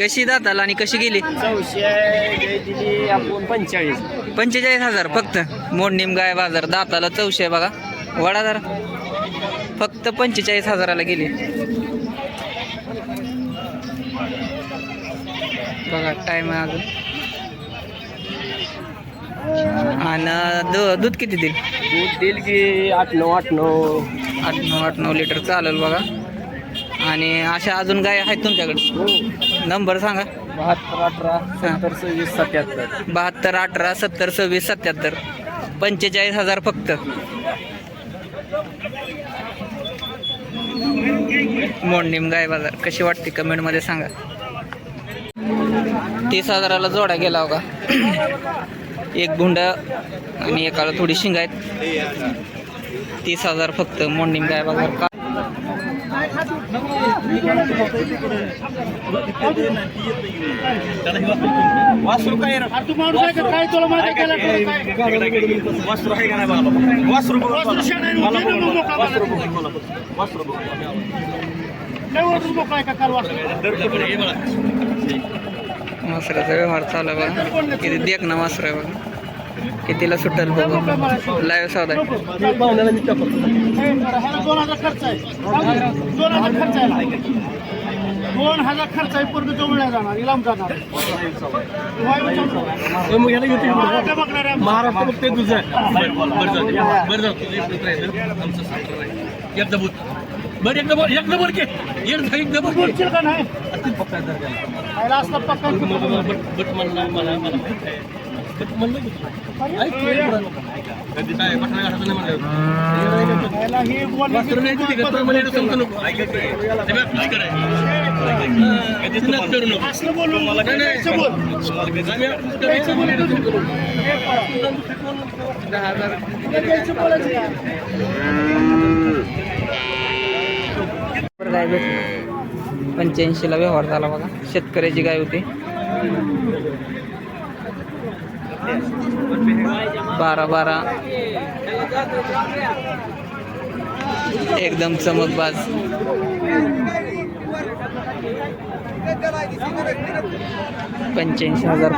कशी दाताला आणि कशी गेली? चौशे आपण पंचेचाळीस. पंचेचाळीस हजार फक्त. मोडणीम गाय बाजार दाताला चौशे बघा. वडा जरा. फक्त पंचेचाळीस हजाराला गेली. बघा टाइम आहे अजून. आणि दूध किती देईल? दूध देईल की आठ नऊ आठ नऊ. आठ नऊ आठ नऊ लिटर चालेल बघा. आणि अशा अजून गाय आहेत तुमच्याकडे? नंबर सांगा. बहात्तर अठरा सत्तर सव्वीस सत्याहत्तर. बहात्तर अठरा सत्तर सव्वीस सत्याहत्तर. पंचेचाळीस हजार फक्त. मोडणीम गाय बाजार कशी वाटते कमेंटमध्ये सांगा. तीस हजाराला जोडा गेला होता एक गुंड आणि एकाला थोडी शिंग आहेत. तीस हजार फक्त मोडणीम गाय बाजार. का वासरू काय तू माणूस आहे का काय तुला वासरू आहे का नाही वासरू वासरू वासरू वासरू का काल वासरू? व्यवहार चालू आहे बघा किती देख ना वासरू आहे बघा कितीला सुटेल बघू. लाईव्ह सौदा पाहुण्याला दोन हजार खर्च आहे दोन हजार खर्च आहे दोन हजार खर्च आहे पूर्ण जवळ जाणार इलाम जाणार मग महाराष्ट्र ते तुझं बरं एकदा बोल बरं एकदा बोल एकदा बोल की एकदा बोल बोलशील का नाही पक्का बट म्हणला मला मला. दहा हजार पंच्याऐंशीला व्यवहार झाला बघा. शेतकऱ्याची गाय होती. बारा बारा. एकदम चमकबाज. पंच्याऐंशी हजार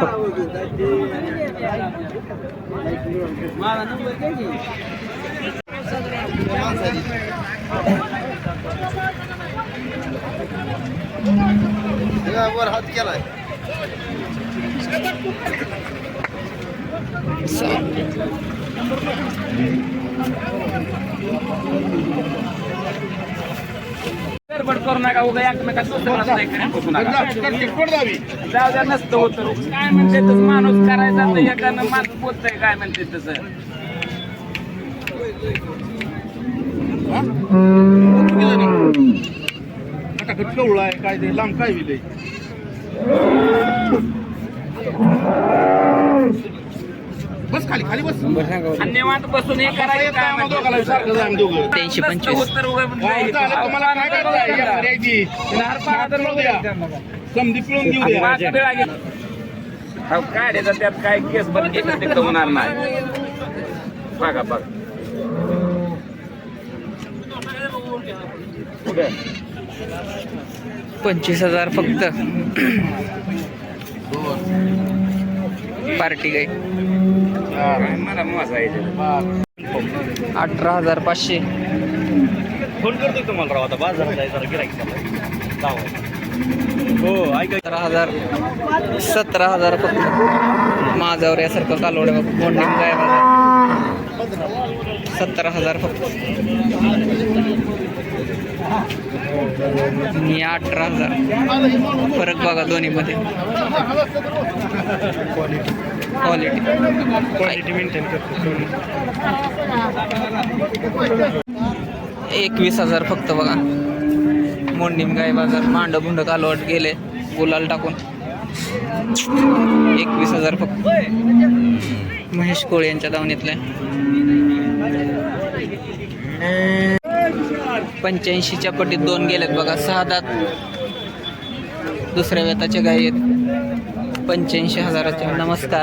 वर हात केलाय. गडबड करू नका उगा एकमेकात जाऊ द्या नसतं होतं काय म्हणते तसं माणूस करायचा तर एकानं माणूस बोलतंय काय म्हणते तसं आता कवळा आहे काय ते लांब काय विलय बस खाली खाली बस. निवांत बसून हे करायचं काय तीनशे पंचवीस. उगा म्हणते वावर हे काय करायचं? काय त्यात काय केस तिकडं होणार नाही. बघा बघा. पंचवीस हजार फक्त. पार्टी मोजायचं अठरा हजार पाचशे. फोन करतो तुम्हाला राव आता बाजार हो ऐक. सतरा हजार सतरा हजार फक्त. माझ्यावर यासारखं कालवड बघ मोंडिंग गाय बाजार सतरा हजार फक्त. मी अठरा हजार. फरक बघा दोन्हीमध्ये. क्वालिटी क्वालिटी मेंटेन करतो एकवीस हजार फक्त बघा. मोंडीम गाय बाजार मांड भुंड कालवट गेले गुलाल टाकून. एकवीस हजार फक्त. महेश कोळे यांच्या दावणीतले. पंच्याऐंशीच्या पटीत दोन गेलेत बघा सहा दात. दुसऱ्या वेताच्या गायी आहेत. पंच्याऐंशी हजाराच्या नमस्कार.